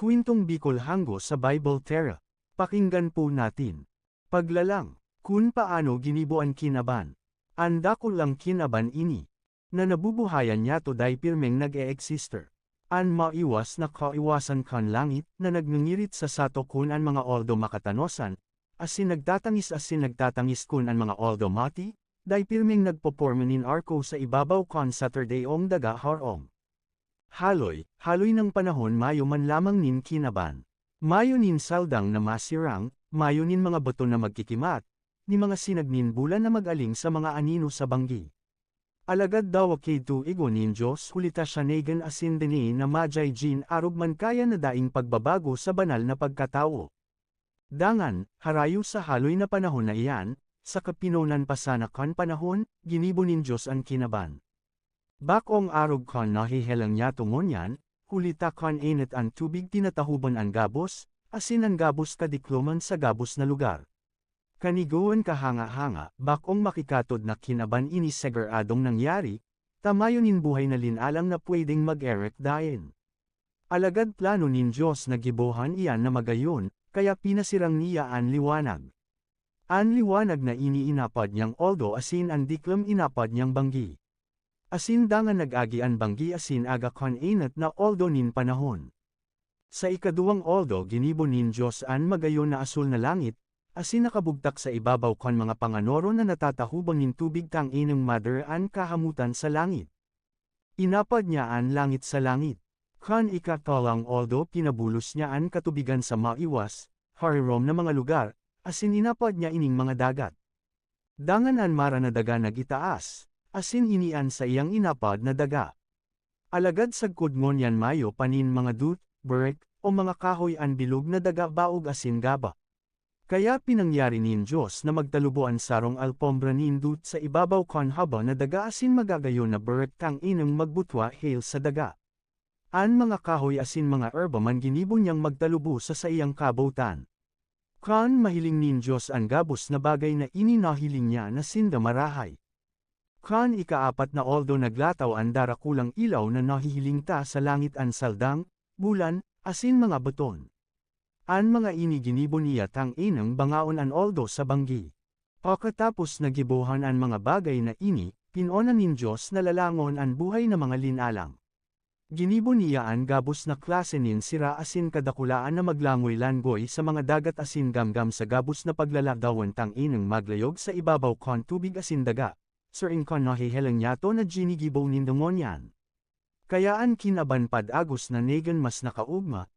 Kwentong Bicol Hanggo sa Bible Terra. Pakinggan po natin. Paglalang, kun paano ginibuan kinaban. Anda ko lang kinaban ini. Na nabubuhayan niya to day pirmeng nag-e-exister. An maiwas na kaiwasan kan langit na nagnangirit sa sato kun an mga oldo makatanosan, asin nagtatangis asin nagtatangis kun an mga oldo mati, day pirmeng nagpopormanin arko sa ibabaw kon Saturday ong daga harong. Haloy, haloy ng panahon mayo man lamang nin kinaban. Mayo nin saldang na masirang, mayo nin mga bato na magkikimat, ni mga sinagnin bulan na magaling sa mga anino sa banggi. Alagad daw kay igo nin Diyos hulita siya negan asin dini na majay jin arog man kaya na daing pagbabago sa banal na pagkatao. Dangan, harayo sa haloy na panahon na iyan, sa kapinonan pa sana kan panahon, ginibo nin Diyos ang kinaban. Bakong arog kon nahihelang niya tungon hulita kon init ang tubig tinatahuban ang gabos, asin ang gabos kadikluman sa gabos na lugar. Kaniguan kahanga-hanga, bakong makikatod na kinaban ini segaradong nangyari, tamayonin buhay na linalang na pwedeng mag-erek dahin. Alagad plano nin Diyos na gibohan iyan na magayon, kaya pinasirang niya ang liwanag. Ang liwanag na iniinapad niyang oldo asin ang diklam inapad niyang banggi. Asin dangan nag-agi ang banggi asin aga kon inat na oldo nin panahon. Sa ikaduwang oldo ginibo nin Diyos an magayon na asul na langit, asin nakabugtak sa ibabaw kon mga panganoro na natatahubang nin tubig tang inang mother an kahamutan sa langit. Inapad niya an langit sa langit. Kan ikatalang oldo pinabulos niya an katubigan sa maiwas, harirom na mga lugar, asin inapad niya ining mga dagat. Dangan an mara na daga nagitaas, asin inian sa iyang inapad na daga. Alagad sagkod ngon yan mayo panin mga dut, burek, o mga kahoy an bilog na daga baog asin gaba. Kaya pinangyari nin Diyos na magtalubuan sarong alpombra nin dut sa ibabaw kon haba na daga asin magagayon na burek kang inang magbutwa hail sa daga. An mga kahoy asin mga erba man ginibo niyang magtalubo sa sa iyang kabutan. Kan mahiling nin Diyos ang gabos na bagay na ininahiling niya na sinda Kan ikaapat na although naglataw ang darakulang ilaw na nahihiling ta sa langit ang saldang, bulan, asin mga beton. An mga ini ginibo niya tang inang bangaon an oldo sa banggi. Pagkatapos nagibuhan ang mga bagay na ini, pinonan nin Diyos na lalangon ang buhay na mga linalang. Ginibo niya ang gabos na klase nin sira asin kadakulaan na maglangoy langoy sa mga dagat asin gamgam sa gabos na paglaladawan tang inang maglayog sa ibabaw kon tubig asin daga, Sir Inkan nahihelang yato na ginigibaw nindongon yan. Kayaan kinaban pad agos na negan mas nakaugma,